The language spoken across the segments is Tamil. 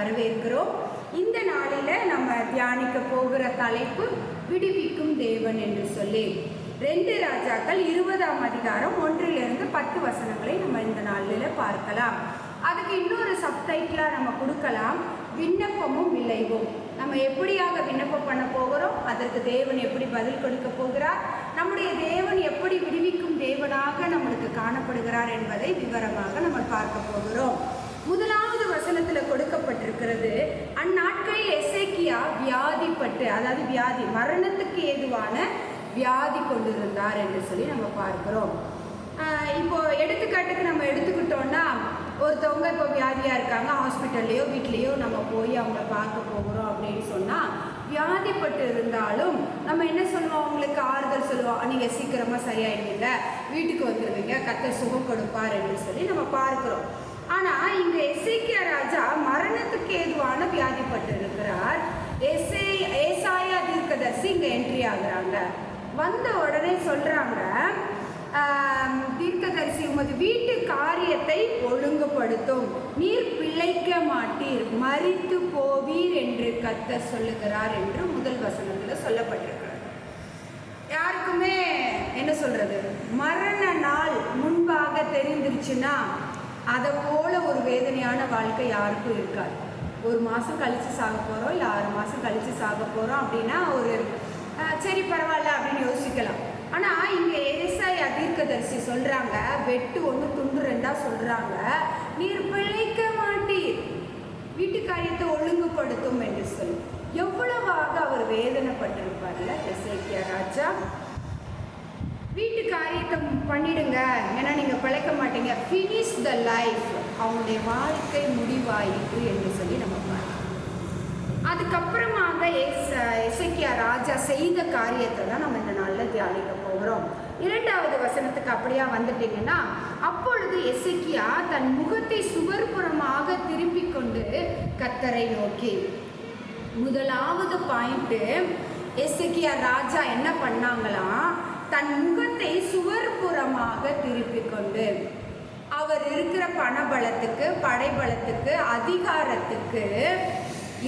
வரவேற்கிறோம். இந்த நாளில் நம்ம தியானிக்க போகிற தலைப்பு விடுவிக்கும் தேவன் என்று சொல்லி. ரெண்டு ராஜாக்கள் இருபதாம் அதிகாரம் ஒன்றிலிருந்து பத்து வசனங்களை நம்ம இந்த நாளில் பார்க்கலாம். அதுக்கு இன்னொரு சப்டைட்டிலாக நம்ம கொடுக்கலாம். விண்ணப்பமும் விளைவும். நம்ம எப்படியாக விண்ணப்பம் பண்ண போகிறோம்? அதற்கு தேவன் எப்படி பதில் கொடுக்க போகிறார்? நம்முடைய தேவன் எப்படி விடுவிக்கும் தேவனாக நம்மளுக்கு காணப்படுகிறார் என்பதை விவரமாக நம்ம பார்க்க போகிறோம். முதலாவது வசனத்தில் கொடுக்கப்பட்டிருக்கிறது அந்நாட்களில் எசேக்கியா வியாதிப்பட்டு அதாவது வியாதி மரணத்துக்கு ஏதுவான வியாதி கொண்டிருந்தார் என்று சொல்லி நம்ம பார்க்கிறோம். இப்போ எடுத்துக்காட்டுக்கு நம்ம எடுத்துக்கிட்டோம்னா ஒருத்தவங்க இப்போ வியாதியாக இருக்காங்க ஹாஸ்பிட்டல்லையோ வீட்லேயோ நம்ம போய் அவங்கள பார்க்க போகிறோம் அப்படின்னு சொன்னால் வியாதிப்பட்டு இருந்தாலும் நம்ம என்ன சொல்லுவோம்? அவங்களுக்கு ஆறுதல் சொல்லுவோம். நீங்கள் சீக்கிரமாக சரியாயிடுவீங்க வீட்டுக்கு வந்துடுவீங்க கத்த சுகம் கொடுப்பார் என்று சொல்லி நம்ம பார்க்குறோம். ஆனால் இங்கே எசேக்கியா ராஜா மரணத்துக்கு ஏதுவான வியாதிப்பட்டு இருக்கிறார் எசே ஏசாயா தீர்க்கதர்சி இங்கே என்ட்ரி ஆகுறாங்க. வந்த உடனே சொல்கிறாங்க தீர்க்கதரிசி உமது வீட்டு காரியத்தை ஒழுங்குபடுத்தும். நீர் பிழைக்க மாட்டீர் மறித்து போவீர் என்று கத்த சொல்லுகிறார் என்று முதல் வசனத்தில் சொல்லப்பட்டிருக்கிறது. யாருக்குமே என்ன சொல்றது? மரண நாள் முன்பாக தெரிந்துருச்சுன்னா அதை போல ஒரு வேதனையான வாழ்க்கை யாருக்கும் இருக்காது. ஒரு மாதம் கழித்து சாக போகிறோம் இல்லை ஆறு மாதம் கழித்து சாக போகிறோம் அப்படின்னா ஒரு சரி பரவாயில்ல அப்படின்னு யோசிக்கலாம். ஆனால் இங்கே ஏசாய் தீர்க்கதரிசி சொல்கிறாங்க வெட்டு ஒன்று துண்டு ரெண்டாக சொல்கிறாங்க நீர் பிழைக்க மாட்டீர் வீட்டு காரியத்தை ஒழுங்குபடுத்தும் என்று சொல்லி. எவ்வளவாக அவர் வேதனைப்பட்டிருப்பார்ல எசேக்கியா ராஜா? வீட்டு காரியத்தை பண்ணிடுங்க. ஏன்னா நீங்கள் பிழைக்க மாட்டீங்க. ஃபினிஷ் த லைஃப் அவங்களுடைய வாழ்க்கை முடிவாயிற்று என்று சொல்லி நம்ம பார்க்கலாம். அதுக்கப்புறமாக எஸ் எசேக்கியா ராஜா செய்த காரியத்தை தான் நம்ம இந்த நாளில் தியானிக்க போகிறோம். இரண்டாவது வசனத்துக்கு அப்படியா வந்துட்டீங்கன்னா அப்பொழுது எசைக்கியா தன் முகத்தை சுவர்புறமாக திரும்பி கொண்டு கத்தரை நோக்கி முதலாவது பாயிண்ட்டு எசேக்கியா ராஜா என்ன பண்ணாங்களாம் தன் முகத்தை சுவர்புறமாக திருப்பிக் கொண்டு அவர் இருக்கிற பணபலத்துக்கு படைபலத்துக்கு அதிகாரத்துக்கு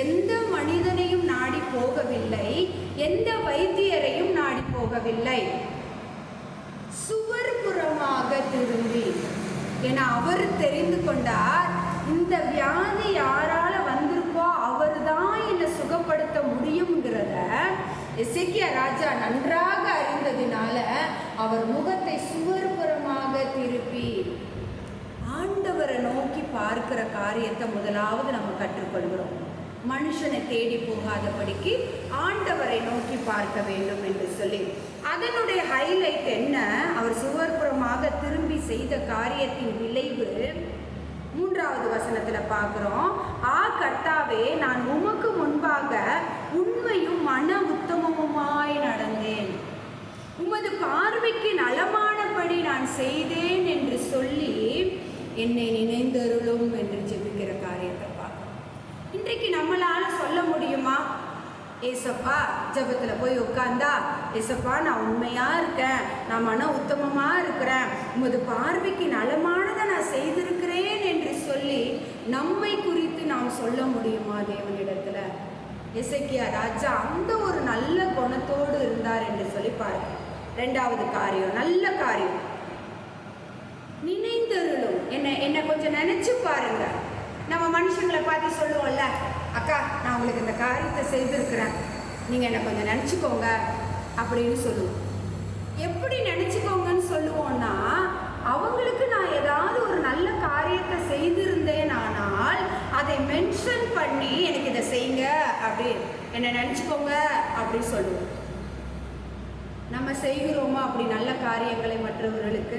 எந்த மனிதனையும் நாடி போகவில்லை எந்த வைத்தியரையும் நாடி போகவில்லை. சுவர்புறமாக திரும்பி என அவர் தெரிந்து கொண்டார் இந்த வியாதி யாரால வந்திருக்கோ அவர் தான் என்னை சுகப்படுத்த முடியுங்கிறத எசேக்கியா ராஜா நன்றாக அறிந்ததினால அவர் முகத்தை சுவர்புறமாக திருப்பி ஆண்டவரை நோக்கி பார்க்கிற காரியத்தை முதலாவது நம்ம கற்றுக்கொள்கிறோம். மனுஷனை தேடி போகாதபடிக்கு ஆண்டவரை நோக்கி பார்க்க வேண்டும் என்று சொல்லி. அதனுடைய ஹைலைட் என்ன? அவர் சுவர்புறமாக திரும்பி செய்த காரியத்தின் விளைவு மூன்றாவது வசனத்துல பார்க்குறோம் ஆ கர்த்தாவே நான் உமக்கு முன்பாக உண்மையும் மன உத்தமமுமாய் நடந்தேன். உமது பார்வைக்கு நலமானபடி நான் செய்தேன் என்று சொல்லி என்னை நினைந்தருளும் என்று ஜெபிக்கிற காரியத்தை பார்க்கணும் இன்றைக்கு நம்மளால ஏசப்பா ஜெபத்தில் போய் உட்காந்தா ஏசப்பா நான் உண்மையாக இருக்கேன். நான் மன உத்தமமாக இருக்கிறேன். உமது பார்வைக்கு நலமானதை நான் செய்திருக்கிறேன் என்று சொல்லி நம்மை குறித்து நாம் சொல்ல முடியுமா தேவனிடத்தில்? எசேக்கியா ராஜா அந்த ஒரு நல்ல குணத்தோடு இருந்தார் என்று சொல்லி பாருங்க. ரெண்டாவது காரியம் நல்ல காரியம். நினைந்தருளும். என்ன என்ன கொஞ்சம் நினைச்சு பாருங்க. நம்ம மனுஷங்களை பார்த்து சொல்லுவோம்ல அக்கா நான் உங்களுக்கு இந்த காரியத்தை செய்திருக்கிறேன். நீங்கள் என்னை கொஞ்சம் நினச்சிக்கோங்க அப்படின்னு சொல்லுவோம். எப்படி நினச்சிக்கோங்கன்னு சொல்லுவோன்னா அவங்களுக்கு நான் ஏதாவது ஒரு நல்ல காரியத்தை செய்திருந்தேன் ஆனால் அதை மென்ஷன் பண்ணி எனக்கு இதை செய்யுங்க அப்படி என்னை நினச்சிக்கோங்க அப்படி சொல்லுவோம். நம்ம செய்கிறோமா அப்படி நல்ல காரியங்களை மற்றவர்களுக்கு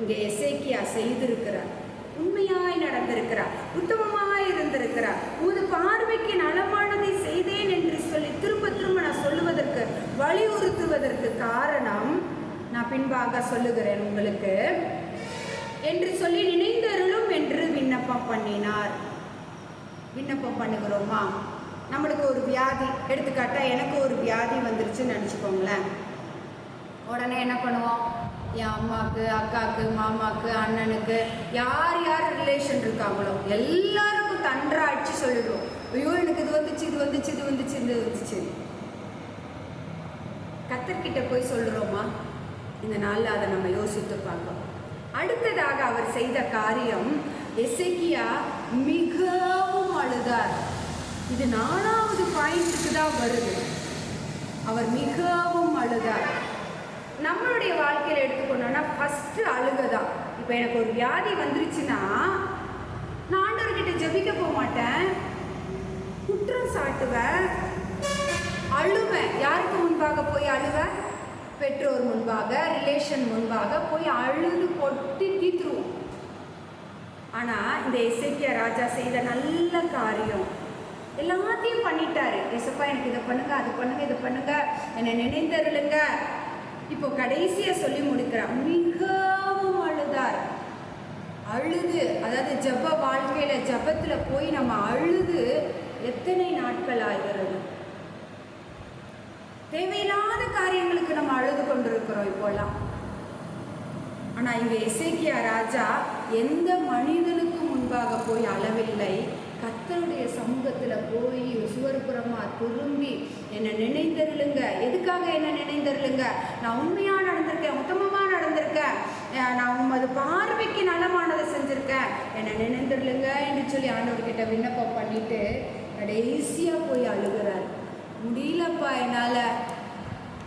இங்கே எசேக்கியா செய்திருக்கிறார். உண்மையாய் நடந்திருக்கிறார் உத்தமமாய் இருந்திருக்கிறார். உமது பார்வைக்கு நலமானதை செய்தேன் என்று சொல்லி திரும்ப திரும்ப நான் சொல்லுவதற்கு வலியுறுத்துவதற்கு காரணம் நான் பின்பாக சொல்லுகிறேன் உங்களுக்கு என்று சொல்லி நினைந்தருளும் என்று விண்ணப்பம் பண்ணினார். விண்ணப்பம் பண்ணுகிறோமா? நம்மளுக்கு ஒரு வியாதி எடுத்துக்காட்டா எனக்கு ஒரு வியாதி வந்துருச்சுன்னு நினச்சிக்கோங்களேன். உடனே என்ன பண்ணுவோம்? என் அம்மாவுக்கு அக்காவுக்கு மாமாவுக்கு அண்ணனுக்கு யார் யார் ரிலேஷன் இருக்காங்களோ எல்லாருக்கும் தன்றா அடிச்சு சொல்லிடுவோம் ஐயோ எனக்கு இது வந்துச்சு இது வந்துச்சு இது வந்துச்சு இது வந்துச்சு. கத்தர்கிட்ட போய் சொல்லுறோமா? இந்த நாளில் அதை நம்ம யோசித்து பார்க்கலாம் அடுத்ததாக அவர் செய்த காரியம் எசைக்கியா மிகவும் அழுதார். இது நாலாவது பாயிண்ட்டுக்கு தான் வருது. அவர் மிகவும் அழுதார். நம்மளுடைய வாழ்க்கையில் எடுத்துக்கொண்டோம்னா ஃபஸ்ட்டு அழுகை தான் இப்போ எனக்கு ஒரு வியாதி வந்துருச்சுன்னா நான் ஆண்டவர்கிட்ட ஜெபிக்க போக மாட்டேன். குற்றம் சாட்டுவேன். அழுவேன். யாருக்கு முன்பாக போய் அழுவேன்? பெற்றோர் முன்பாக ரிலேஷன் முன்பாக போய் அழுது கொட்டி தீத்துருவோம். ஆனால் இந்த இசைக்கிய ராஜா செய்த நல்ல காரியம். எல்லாத்தையும் பண்ணிட்டாரு. ஏசப்பா எனக்கு இதை பண்ணுங்க அது பண்ணுங்க இதை பண்ணுங்க. என்னை நினைந்தருளுங்க இப்போ கடைசியை சொல்லி முடிக்கிறான். மிகவும் அழுதார் அழுது. அதாவது ஜெப வாழ்க்கையில் ஜபத்தில் போய் நம்ம அழுது எத்தனை நாட்கள் ஆகிறது? தேவையில்லாத காரியங்களுக்கு நம்ம அழுது கொண்டிருக்கிறோம் இப்போல்லாம் ஆனால் இங்கே இசைக்கியா ராஜா எந்த மனிதனுக்கு முன்பாக போய் அளவில்லை கத்தருடைய சமூகத்தில் போய் சுவர்புறமாக திரும்பி என்னை நினைந்தருளுங்க. எதுக்காக என்னை நினைந்தருளுங்க? நான் உண்மையாக நடந்திருக்கேன் உத்தமமாக நடந்திருக்கேன். நான் உமது பார்வைக்கு நலமானதை செஞ்சுருக்கேன். என்னை நினைந்துருளுங்க என்று சொல்லி ஆண்டவர்கிட்ட விண்ணப்பம் பண்ணிட்டு கடைசியாக போய் அழுகிறார். முடியலப்பா என்னால்.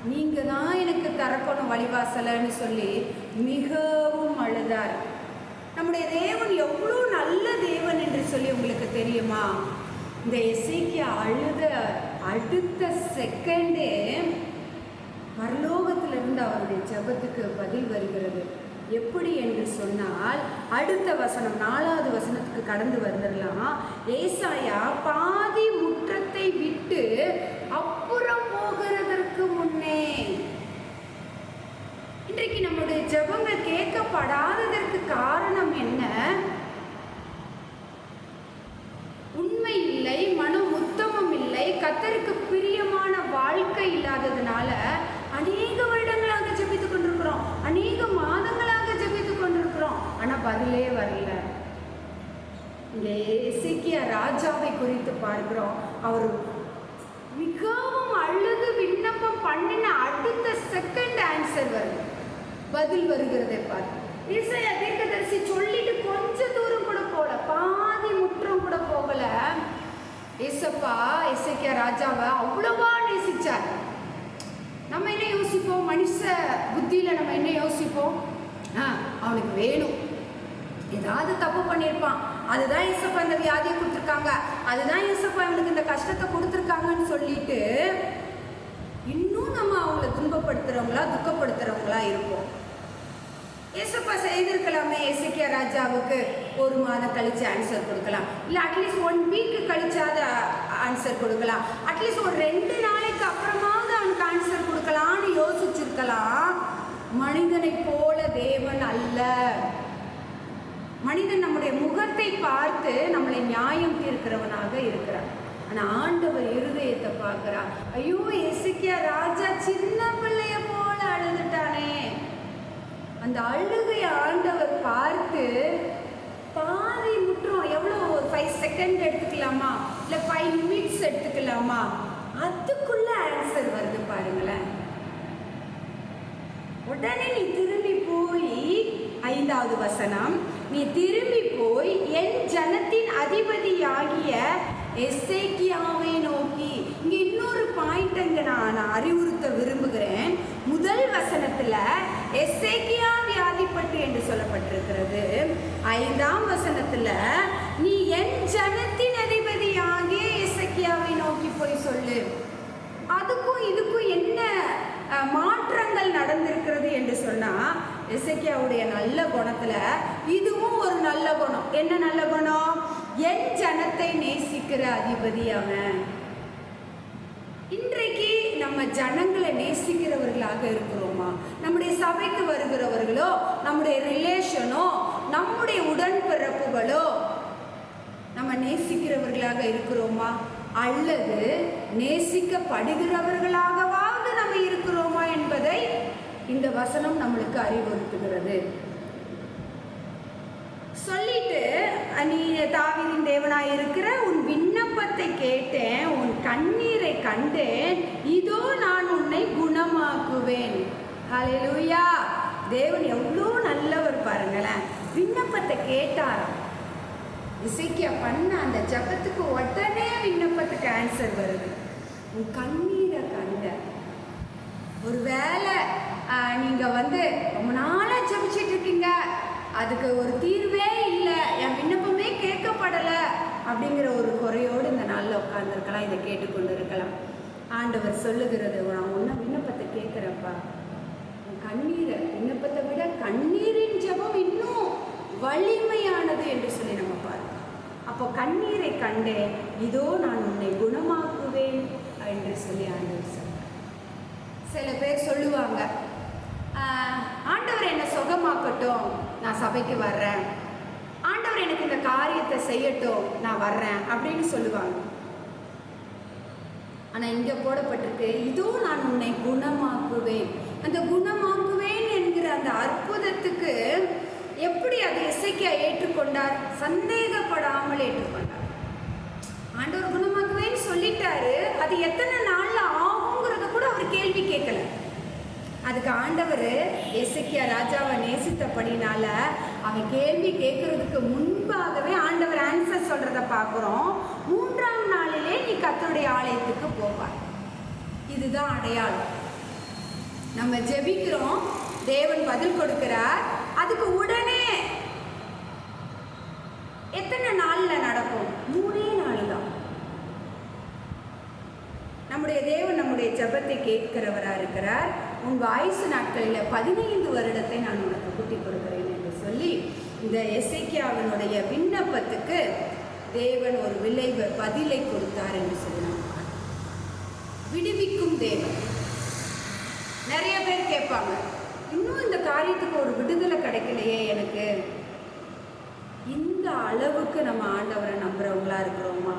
நீங்கள் தான் எனக்கு திறக்கணும் வழிவாசலைன்னு சொல்லி மிகவும் அழுதார். நம்முடைய தேவன் எவ்வளோ நல்ல தேவன் என்று சொல்லி உங்களுக்கு தெரியுமா? இந்த இசைக்கு அழுத அடுத்த செகண்டே பரலோகத்திலிருந்து அவருடைய ஜெபத்துக்கு பதில் வருகிறது. எப்படி என்று சொன்னால் அடுத்த வசனம் நாலாவது வசனத்துக்கு கடந்து வந்துடலாம். ஏசாயா பாதி முற்றத்தை விட்டு அப்புறம் போகிறது முன்னே இன்றைக்கு நம்முடைய ஜெபங்கள் கேட்கப்படாததற்கு காரணம் என்ன? உண்மை இல்லை மனம் உத்தமம் இல்லை கத்தருக்கு பிரியமான வாழ்க்கை இல்லாததுனால அநேக வருடங்களாக ஜெபித்து கொண்டிருக்கிறோம். அநேக மாதங்களாக ஜெபித்து கொண்டிருக்கிறோம். ஆனா பதிலே வரல. இங்கே எசேக்கிய ராஜாவை குறித்து பார்க்கிறோம். அவர் மிகவும் அழுது விண்ணப்பம் பண்ணின அடுத்த செகண்ட் ஆன்சர் வருது பதில் வருகிறதை பார்த்து. இசையா தீர்க்கதரிசி சொல்லிட்டு கொஞ்ச தூரம் கூட போகல. பாதி முற்றம் கூட போகல. இசப்பா இசைக்கிய ராஜாவை அவ்வளவா நேசிச்சார். நம்ம என்ன யோசிப்போம்? மனுஷ புத்தியில நம்ம என்ன யோசிப்போம்? ஆ அவனுக்கு வேணும். ஏதாவது தப்பு பண்ணியிருப்பான். அதுதான் இசப்பா இந்த வியாதியை கொடுத்துருக்காங்க. அதுதான் இசப்பா இவனுக்கு இந்த கஷ்டத்தை கொடுத்துருக்காங்கன்னு சொல்லிட்டு இன்னும் நம்ம அவங்கள துன்பப்படுத்துறவங்களா துக்கப்படுத்துறவங்களா இருப்போம். ஏசப்பா செய்திருக்கலாமே எசக்கியா ராஜாவுக்கு ஒரு மாதம் கழிச்சு ஆன்சர் கொடுக்கலாம். இல்லை அட்லீஸ்ட் ஒன் வீக் கழிச்சாத ஆன்சர் கொடுக்கலாம். அட்லீஸ்ட் ஒரு ரெண்டு நாளைக்கு அப்புறமாவது அவனுக்கு ஆன்சர் கொடுக்கலான்னு யோசிச்சிருக்கலாம். மனிதனை போல தேவன் அல்ல. மனிதன் நம்முடைய முகத்தை பார்த்து நம்மளை நியாயம் தீர்க்கிறவனாக இருக்கிறான். ஆனால் ஆண்டவர் இருதயத்தை பார்க்குறா ஐயோ எசக்கியா ராஜா சின்ன பிள்ளைய போல அழுதுட்டானே. அந்த அழுகை ஆண்டவர் பார்த்து பாதி முற்றும் எவ்வளோ ஒரு ஃபைவ் செகண்ட் எடுத்துக்கலாமா? இல்லை ஃபைவ் மினிட்ஸ் எடுத்துக்கலாமா? அதுக்குள்ள ஆன்சர் வருது பாருங்களேன். உடனே நீ திரும்பி போய் ஐந்தாவது வசனம் நீ திரும்பி போய் என் ஜனத்தின் அதிபதியாகிய எஸ்ஏக்கியாவை நோக்கி இங்க இன்னொரு பாயிண்ட் அங்க நான் நான் அறிவுறுத்த விரும்புகிறேன். முதல் வசனத்துல எஸ்ஏக்கியா வியாதிப்பட்டு என்று சொல்லப்பட்டிருக்கிறது. ஐந்தாம் வசனத்துல நீ என் ஜனத்தின் அதிபதியாகிய எசக்கியாவை நோக்கி போய் சொல்லு. அதுக்கும் இதுக்கும் என்ன மாற்றங்கள் நடந்திருக்கிறது? என்று சொன்னா எசக்கியாவுடைய நல்ல குணத்துல இதுவும் ஒரு நல்ல குணம். என்ன நல்ல குணம்? என் ஜனத்தை நேசிக்கிற அதிபதி அவன். இன்றைக்கு நம்ம ஜனங்களை நேசிக்கிறவர்களாக இருக்கிறோமா? நம்முடைய சபைக்கு வருகிறவர்களோ நம்முடைய ரிலேஷனோ நம்முடைய உடன்பிறப்புகளோ நம்ம நேசிக்கிறவர்களாக இருக்கிறோமா? அல்லது நேசிக்கப்படுகிறவர்களாகவாவது நம்ம இருக்கிறோமா என்பதை இந்த வசனம் நம்மளுக்கு அறிவுறுத்துகிறது. சொல்லிட்டு நீ தாவீதின் தேவனாய் இருக்கிற உன் விண்ணப்பத்தை கேட்டேன் உன் கண்ணீரை கண்டேன் இதோ நான் உன்னை குணமாக்குவேன். அலையலூயா தேவன் எவ்வளோ நல்லவர் பாருங்களேன். விண்ணப்பத்தை கேட்டாராம். இசைக்கியா பண்ண அந்த ஜபத்துக்கு உடனே விண்ணப்பத்துக்கு ஆன்சர் வருது. உன் கண்ணீரை கண்ட ஒருவேளை ஆஹ், நீங்கள் வந்து ரொம்ப நாளாக ஜபிச்சிட்டு இருக்கீங்க. அதுக்கு ஒரு தீர்வே இல்லை என் விண்ணப்பமே கேட்கப்படலை அப்படிங்கிற ஒரு குறையோடு இந்த நாளில் உட்காந்துருக்கலாம் இதை கேட்டுக்கொண்டு இருக்கலாம் ஆண்டவர் சொல்லுகிறது நான் ஒன்றும் விண்ணப்பத்தை கேட்குறப்பா. கண்ணீரை விண்ணப்பத்தை விட கண்ணீரின் ஜபம் இன்னும் வலிமையானது என்று சொல்லி நம்ம பார்க்கிறோம். அப்போ கண்ணீரை கண்டேன் இதோ நான் உன்னை குணமாக்குவேன் என்று சொல்லி ஆண்டவர் சில பேர் சொல்லுவாங்க ஆண்டவர் என்னை சுகமாக்கட்டும். நான் சபைக்கு வர்றேன். ஆண்டவர் எனக்கு இந்த காரியத்தை செய்யட்டும் நான் வர்றேன் அப்படின்னு சொல்லுவாங்க. ஆனால் இங்கே போடப்பட்டிருக்கு இதோ நான் உன்னை குணமாக்குவேன். அந்த குணமாக்குவேன் என்கிற அந்த அற்புதத்துக்கு எப்படி அதை இசைக்க ஏற்றுக்கொண்டார்? சந்தேகப்படாமல் ஏற்றுக்கொண்டார். ஆண்டவர் குணமாக்குவேன்னு சொல்லிட்டாரு. அது எத்தனை நாள்ல ஆகுங்கிறத கூட அவர் கேள்வி கேட்கல. அதுக்கு ஆண்டவர் எசக்கியா ராஜாவை நேசித்தபடினால அவன் கேள்வி கேட்கறதுக்கு முன்பாகவே ஆண்டவர் ஆன்சர் சொல்கிறத பார்க்குறோம். மூன்றாம் நாளிலே நீ கத்தருடைய ஆலயத்துக்கு போவாய். இதுதான் அடையாளம். நம்ம ஜெபிக்கிறோம். தேவன் பதில் கொடுக்கிறார். அதுக்கு உடனே எத்தனை நாளில் நடக்கும்? மூணே நாள் தான் நம்முடைய தேவன் நம்முடைய ஜெபத்தை கேட்கிறவராக இருக்கிறார். உன் வயசு நாட்களில் பதினைந்து வருடத்தை நான் உனக்கு கூட்டி கொடுக்கிறேன். சொல்லி இந்த எசேக்கியாவினுடைய விண்ணப்பத்துக்கு தேவன் ஒரு விளைவு பதிலை கொடுத்தார் என்று சொல்லி விடுவிக்கும் தேவன். நிறைய பேர் கேட்பாங்க இன்னும் இந்த காரியத்துக்கு ஒரு விடுதலை கிடைக்கலையே எனக்கு. இந்த அளவுக்கு நம்ம ஆண்டவரை நம்புறவங்களா இருக்கிறோமா?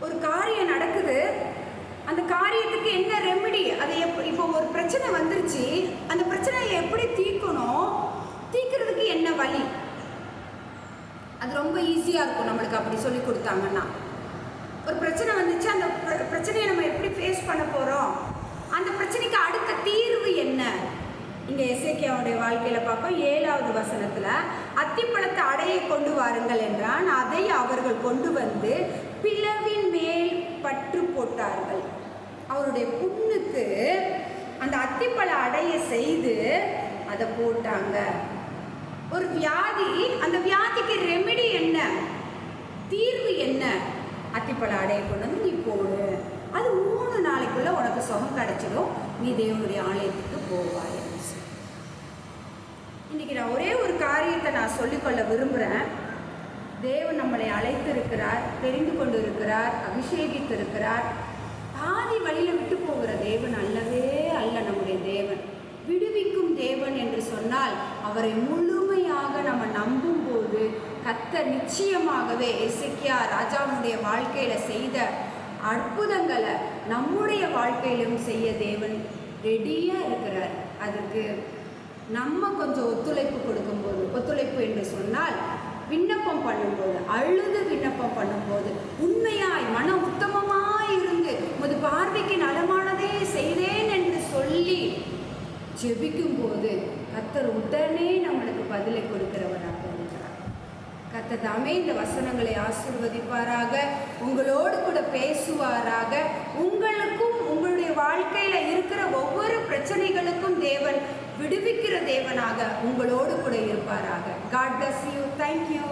ஒரு காரியம் நடக்குது அந்த காரியத்துக்கு என்ன ரெமெடி அது எப் இப்போ ஒரு பிரச்சனை வந்துருச்சு. அந்த பிரச்சனையை எப்படி தீர்க்கணும்? தீர்க்கறதுக்கு என்ன வழி? அது ரொம்ப ஈஸியாக இருக்கும் நம்மளுக்கு அப்படி சொல்லி கொடுத்தாங்கன்னா. ஒரு பிரச்சனை வந்துச்சு அந்த பிர- பிரச்சனையை நம்ம எப்படி ஃபேஸ் பண்ண போகிறோம் அந்த பிரச்சனைக்கு அடுத்த தீர்வு என்ன? இங்கே எசேக்கியாவுடைய வாழ்க்கையில் பார்ப்போம். ஏழாவது வசனத்தில் அத்திப்பழத்தை அடையை கொண்டு வாருங்கள் என்றான். அதை அவர்கள் கொண்டு வந்து பிளவின் மேல் பற்று போட்டார்கள். அவருடைய புண்ணுக்கு அந்த அத்திப்பழ அடையை செய்து அதை போட்டாங்க. ஒரு வியாதி அந்த வியாதிக்கு ரெமெடி என்ன? தீர்வு என்ன? அத்திப்பழ அடையை கொண்டு வந்து நீ போடு. அது மூணு நாளைக்குள்ள உனக்கு சுகம் கிடைச்சிடும். நீ தேவனுடைய ஆலயத்துக்கு போவாய் இன்னைக்கு நான் ஒரே ஒரு காரியத்தை நான் சொல்லிக்கொள்ள விரும்புகிறேன் தேவன் நம்மளை அழைத்திருக்கிறார் தெரிந்து கொண்டு இருக்கிறார் அபிஷேகித்திருக்கிறார். பாதி வழியில் விட்டு போகிற தேவன் அல்லவே அல்ல நம்முடைய தேவன். விடுவிக்கும் தேவன் என்று சொன்னால் அவரை முழுமையாக நம்ம நம்பும்போது கத்த நிச்சயமாகவே எசக்கியா ராஜாவுடைய வாழ்க்கையில செய்த அற்புதங்களை நம்முடைய வாழ்க்கையிலும் செய்ய தேவன் ரெடியாக இருக்கிறார். அதுக்கு நம்ம கொஞ்சம் ஒத்துழைப்பு கொடுக்கும்போது ஒத்துழைப்பு என்று சொன்னால் விண்ணப்பம் பண்ணும்போது அழுது விண்ணப்பம் பண்ணும்போது உண்மையாய் மன உத்தமமாக இருந்து உமது பார்வைக்கு நலமானதே செய்தேன் என்று சொல்லி ஜெபிக்கும் போது கத்தர் உடனே நம்மளுக்கு பதிலை கொடுக்கிறவராக இருக்கிறார். கர்த்தர் தாமே இந்த வசனங்களை ஆசிர்வதிப்பாராக உங்களோடு கூட பேசுவாராக. உங்களுக்கும் உங்களுடைய வாழ்க்கையில் இருக்கிற ஒவ்வொரு பிரச்சனைகளுக்கும் தேவன் விடுவிக்கிற தேவனாக உங்களோடு கூட இருப்பாராக. God bless you thank you